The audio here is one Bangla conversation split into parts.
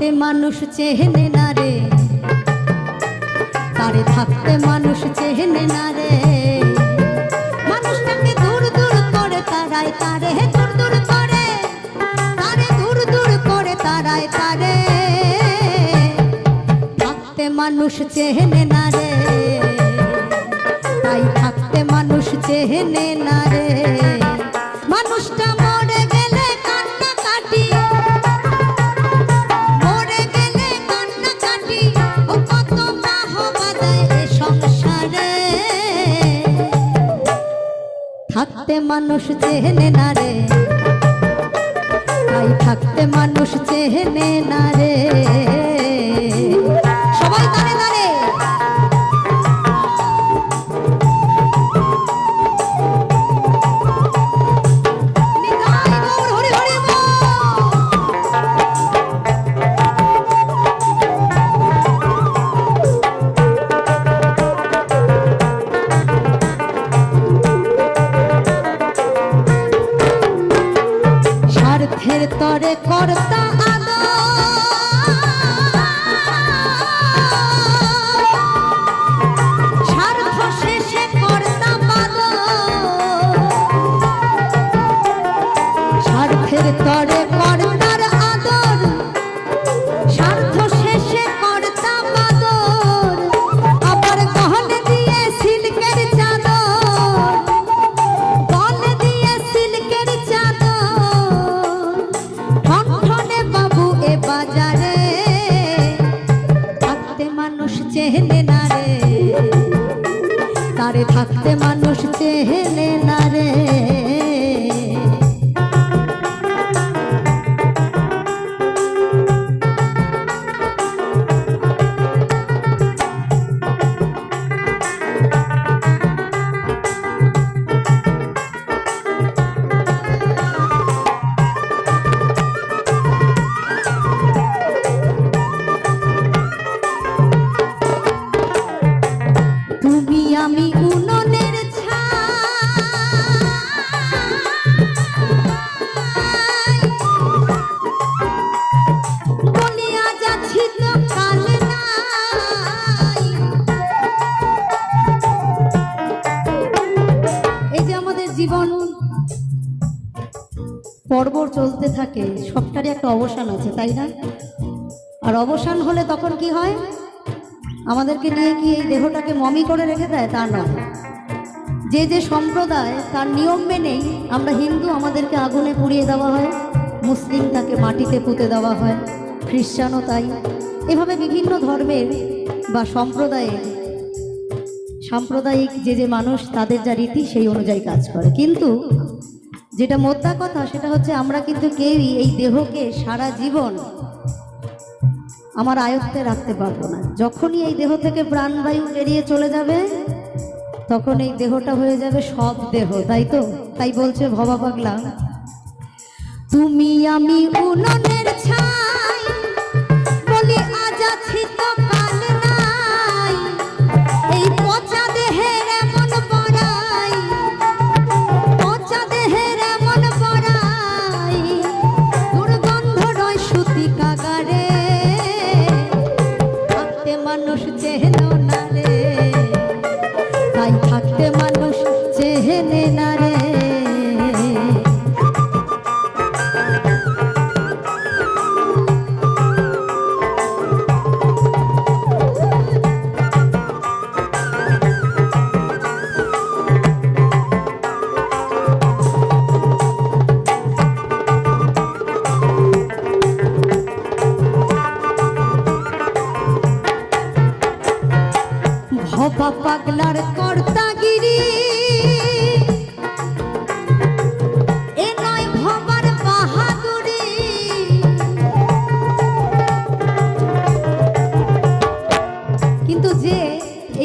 থাকতে মানুষ চেহেনে না রে। তারে থাকতে মানুষ চেহেনে না রে। মানুষটাকে দূর দূর করে তারাই তারে, দূর দূর করে। তারে দূর দূর করে তারাই তারে। থাকতে মানুষ চেহেনে না রে। তাই থাকতে মানুষ চেহেনে না রে। থাকতে মানুষ চেহেনে না রে। তাই থাকতে মানুষ চেহেনে না রে। জীবন পর্ব চলতে থাকে, সবটারই একটা অবসান আছে, তাই না? আর অবসান হলে তখন কি হয়? আমাদেরকে নিয়ে কি এই দেহটাকে মমি করে রেখে দেয়? তা নয় যে যে সম্প্রদায়, তার নিয়ম মেনেই আমরা হিন্দু, আমাদেরকে আগুনে পুড়িয়ে দেওয়া হয়। মুসলিম তাকে মাটিতে পুঁতে দেওয়া হয়। খ্রিস্টানও তাই। এভাবে বিভিন্ন ধর্মের বা সম্প্রদায়ের সাম্প্রদায়িক যে যে মানুষ, তাদের যা রীতি, সেই অনুযায়ী কাজ করে। কিন্তু যেটা মোদ্দা কথা, সেটা হচ্ছে আমরা কিন্তু কেউই এই দেহকে সারা জীবন আমার আয়ত্তে রাখতে পারব না। যখনই এই দেহ থেকে প্রাণবায়ু বেরিয়ে চলে যাবে, তখন এই দেহটা হয়ে যাবে সব দেহ, তাই তো? তাই বলছে ভবা পাগলা তুমি আমি উননের ছাই না রে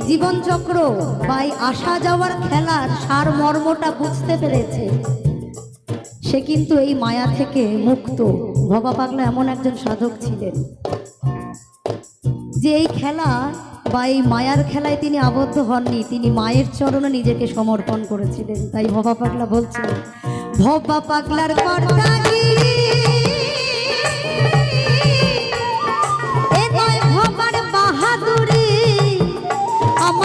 এই জীবন চক্র বা এই আসা যাওয়ার খেলার সার মর্মটা বুঝতে পেরেছে। সে কিন্তু এই মায়া থেকে মুক্ত। ভবা পাগলা এমন একজন সাধক ছিলেন। যে এই খেলা বা এই মায়ার খেলায় তিনি আবদ্ধ হননি, তিনি মায়ের চরণে নিজেকে সমর্পণ করেছিলেন। তাই ভবা পাগলা বলছেন ভবা পাগলার ভবার বাহাদুরি।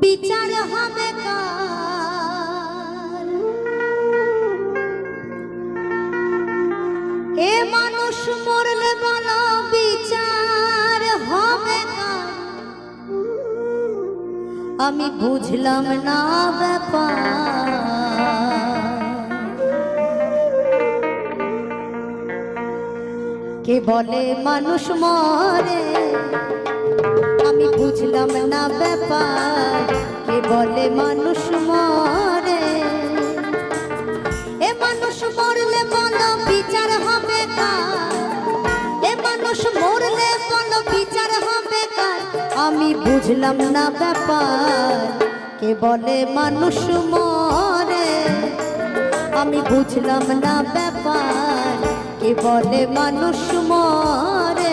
বিচার হবে এ মানুষ মরলে বলো বিচার হবে আমি বুঝলাম না ব্যাপার। কে বলে মানুষ মরে? আমি বুঝলাম না ব্যাপার, কে বলে মানুষ মরে? এ মানুষ মরলে বলো বিচার হবে এ মানুষ মরলে বলো বিচার হবে আমি বুঝলাম না ব্যাপার, কে বলে মানুষ মরে? আমি বুঝলাম না ব্যাপার, কে বলে মানুষ মরে?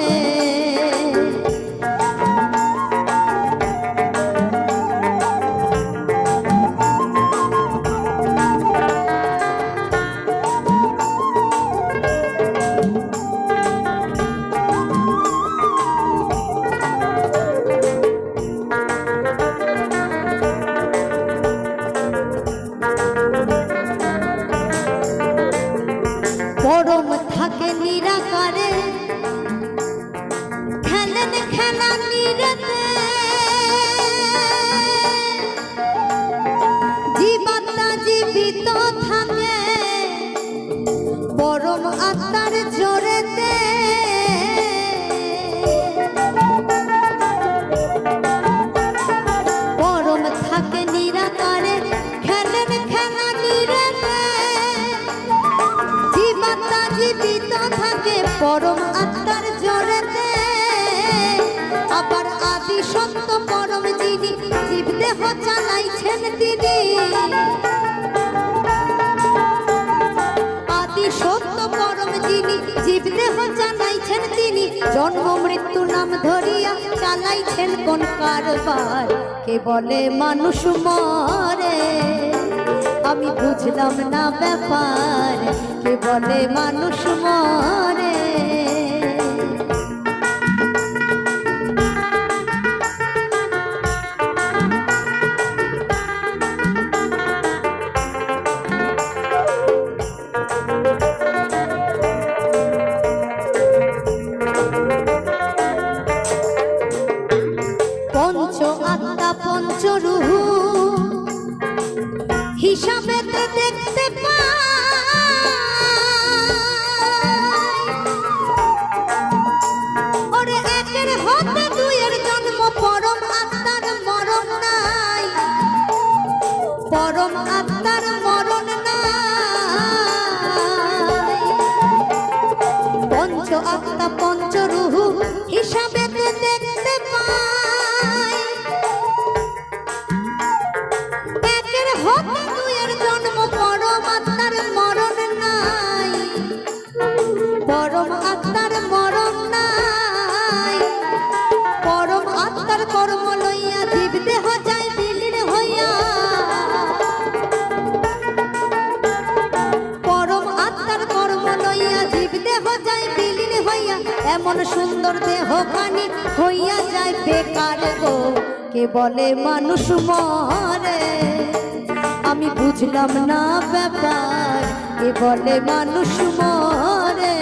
জীবিত থাকে পরম আত্মার জোরেতে। আবার আদি সত্য পরম যিনি জীব চালাইছেন তিনি। আদি সত্য পরম যিনি জীব দেহ চালাইছেন তিনি। জন্ম মৃত্যু নাম ধরিয়া চালাইছেন কোন কারবার। কে বলে মানুষ মরে? আমি বুঝলাম না ব্যাপার। কে বলে মানুষ মরে পঞ্চ আত্মা পঞ্চরূহ হিসাবে দেখতে পাই। এমন সুন্দর দেহ কানি হইয়া যায় বেকার গো। কে বলে মানুষ মরে? আমি বুঝলাম না ব্যাপার, কে বলে মানুষ মরে?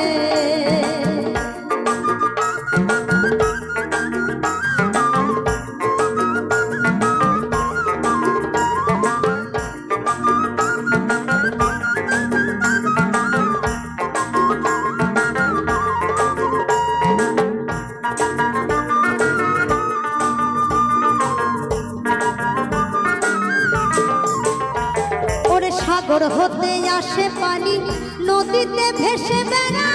হতে আসে পানি, নদীতে ভেসে বেড়ায়।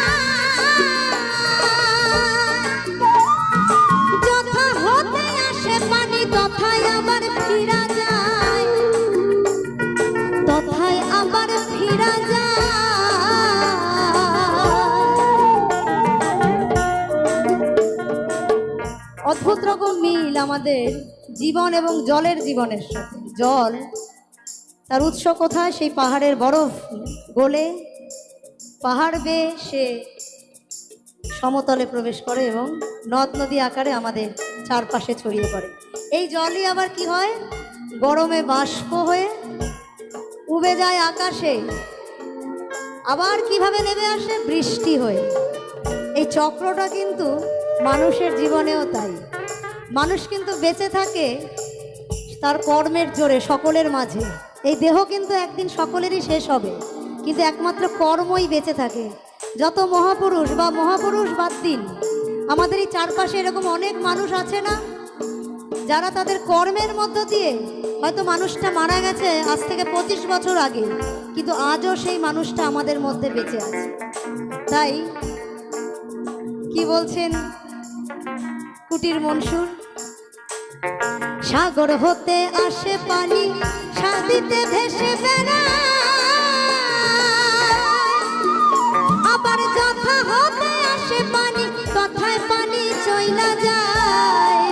যথা হতে আসে পানি, তথায় আবার ফিরা যায়। তথায় আবার ফিরা যায়। অদ্ভুত রকম মিল আমাদের জীবন এবং জলের জীবনের সাথে। জল তার উৎস কোথায়? সেই পাহাড়ের বরফ গলে পাহাড় বেয়ে সে সমতলে প্রবেশ করে এবং নদ নদী আকারে আমাদের চারপাশে ছড়িয়ে পড়ে। এই জলই আবার কি হয়? গরমে বাষ্প হয়ে উবে যায় আকাশে। আবার কীভাবে নেমে আসে? বৃষ্টি হয়ে। এই চক্রটা কিন্তু মানুষের জীবনেও তাই। মানুষ কিন্তু বেঁচে থাকে তার কর্মের জোরে, সকলের মাঝে। এই দেহ কিন্তু একদিন সকলেরই শেষ হবে। কিন্তু একমাত্র কর্মই বেঁচে থাকে। যত মহাপুরুষ বা মহাপুরুষ বাদ দিন। আমাদের এই চারপাশে এরকম অনেক মানুষ আছে না? যারা তাদের কর্মের মধ্য দিয়ে হয়তো মানুষটা মারা গেছে আজ থেকে পঁচিশ বছর আগে, কিন্তু আজও সেই মানুষটা আমাদের মধ্যে বেঁচে আছে। তাই কি বলছেন কুটির মনসুর? সাগর হতে আসে পানি সাদিতে ভেসে বেড়ায়। আবার যথা হতে আসে পানি, তথায় পানি চইলা যায়।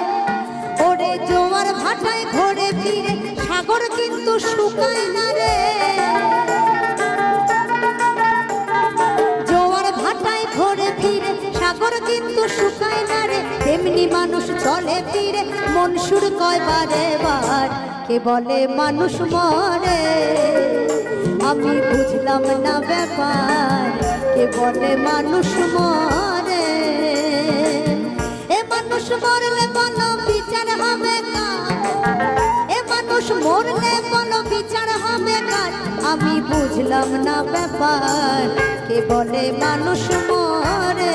ওরে জোয়ার ভাটায় ঘোরে ফিরে, সাগর কিন্তু শুকায় না রে। জোয়ার ভাটায় ঘোরে ফিরে, সাগর কিন্তু শুকায় না রে তেমনি মানুষ চলে ফিরে, মন সুর কয়, বারে, বার, কে বলে মানুষ মরে? আমি বুঝলাম না ব্যাপার, কে বলে মানুষ মরে? এ মানুষ মরলে বলো, বিচার হবে এ মানুষ মরলে বলো, বিচার হবে কার? আমি বুঝলাম না ব্যাপার, কে বলে মানুষ মরে?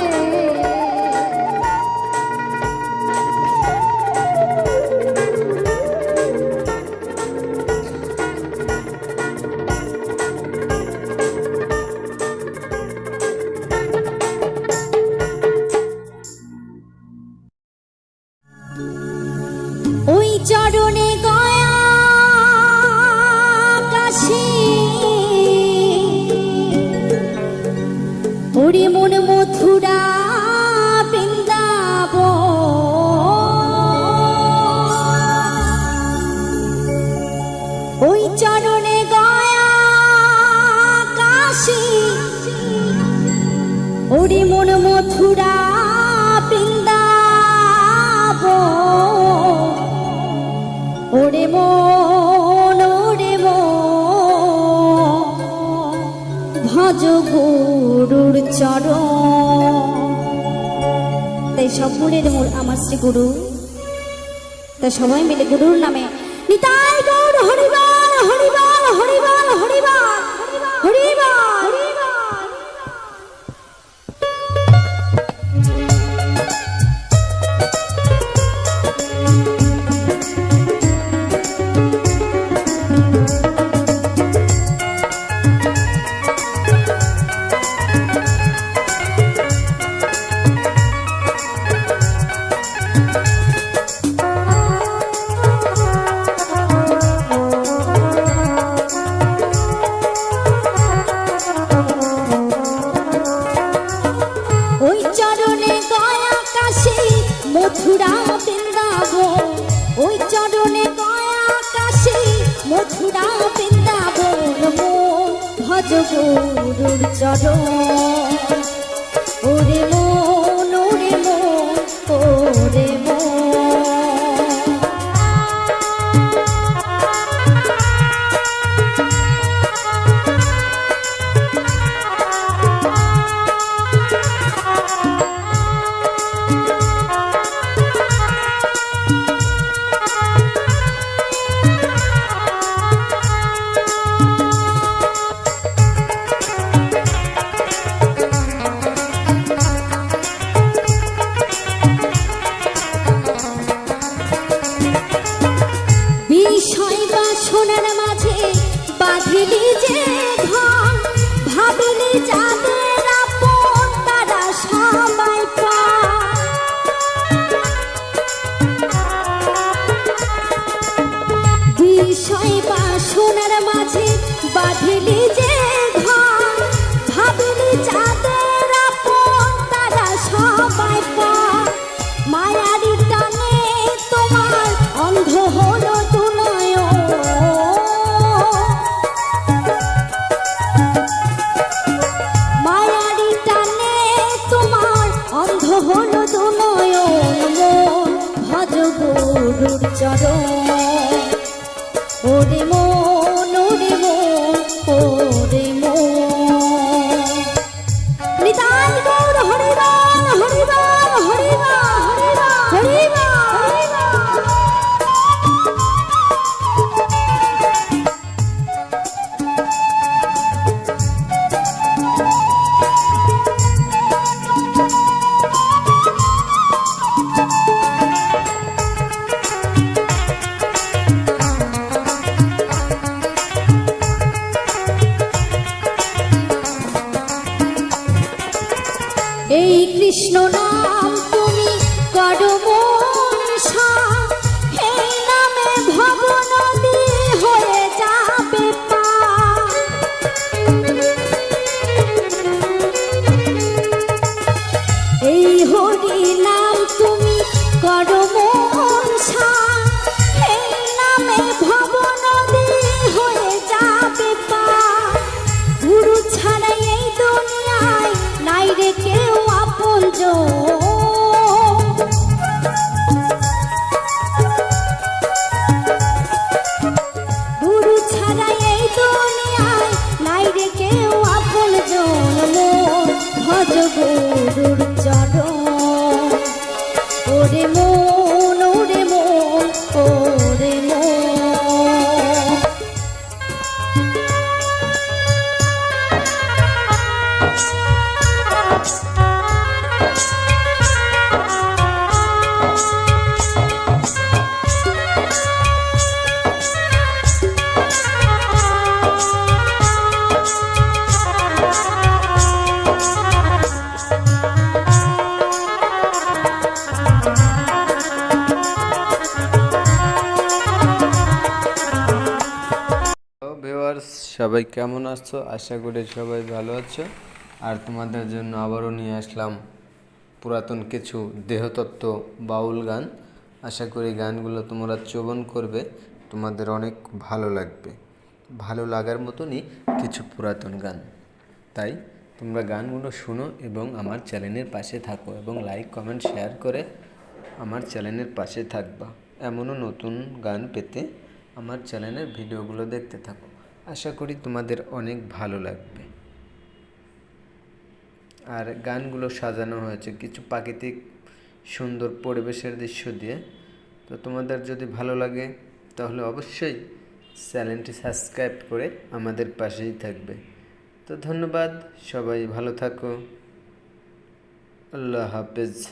ওরে মন মথুরা বৃন্দাব ওরে মন ওরে ভজ গুরুর চরণ। তাই সব গুণের মূল আমার শ্রী গুরু। তাই সবাই মিলে গুরুর নামে গুরুর চরণ বিষয় বা সোনার মাঝে বাঁধিলি যে গরুর চরণ সবাই কেমন আছো? আশা করি সবাই ভালো আছো। আর তোমাদের জন্য আবারও নিয়ে আসলাম পুরাতন কিছু দেহতত্ত্ব বাউল গান। আশা করি গানগুলো তোমরা চবন করবে, তোমাদের অনেক ভালো লাগবে। ভালো লাগার মতনই কিছু পুরাতন গান। তাই তোমরা গানগুলো শুনো এবং আমার চ্যানেলের পাশে থাকো এবং লাইক, কমেন্ট, শেয়ার করে আমার চ্যানেলের পাশে থাকবা। এমনও নতুন গান পেতে আমার চ্যানেলের ভিডিওগুলো দেখতে থাকো। আশা করি তোমাদের অনেক ভালো লাগবে। আর গানগুলো সাজানো হয়েছে, কিছু প্রাকৃতিক সুন্দর পরিবেশের দৃশ্য দিয়ে। তো তোমাদের যদি ভালো লাগে, তাহলে অবশ্যই চ্যানেলটি সাবস্ক্রাইব করে আমাদের পাশেই থাকবে। তো ধন্যবাদ, সবাই ভালো থাকো। আল্লাহ হাফেজ।